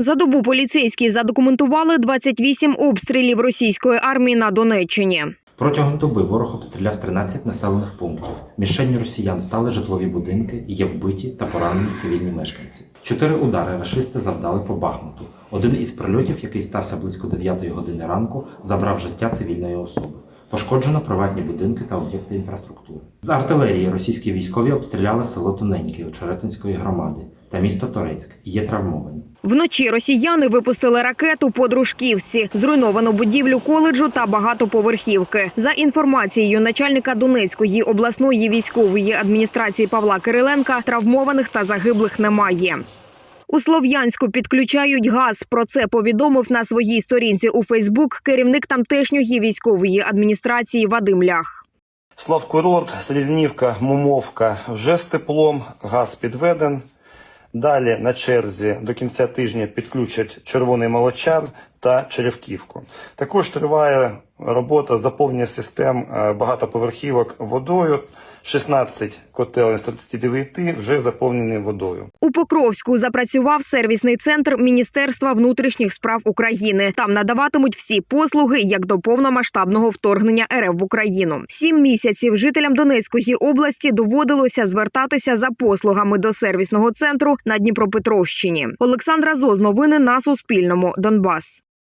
За добу поліцейські задокументували 28 обстрілів російської армії на Донеччині. Протягом доби ворог обстріляв 13 населених пунктів. Мішенню росіян стали житлові будинки, є вбиті та поранені цивільні мешканці. Чотири удари рашисти завдали по Бахмуту. Один із прильотів, який стався близько 9 години ранку, забрав життя цивільної особи. Пошкоджено приватні будинки та об'єкти інфраструктури. З артилерії російські військові обстріляли село Тоненьке Очеретинської громади та місто Торецьк. Є травмовані. Вночі росіяни випустили ракету по Дружківці, зруйновано будівлю коледжу та багатоповерхівки. За інформацією начальника Донецької обласної військової адміністрації Павла Кириленка, травмованих та загиблих немає. У Слов'янську підключають газ. Про це повідомив на своїй сторінці у Фейсбук керівник тамтешньої військової адміністрації Вадим Лях. Славкурорт, Слізнівка, Мумовка вже з теплом, газ підведен. Далі на черзі до кінця тижня підключать Червоний Молочар та Черевківку. Також триває робота заповнення систем е, багатоповерхівок водою. 16 котелень з 39 вже заповнені водою. У Покровську запрацював сервісний центр Міністерства внутрішніх справ України. Там надаватимуть всі послуги як до повномасштабного вторгнення РФ в Україну. Сім місяців жителям Донецької області доводилося звертатися за послугами до сервісного центру на Дніпропетровщині. Олександра Зоз, новини на Суспільному. Донбас.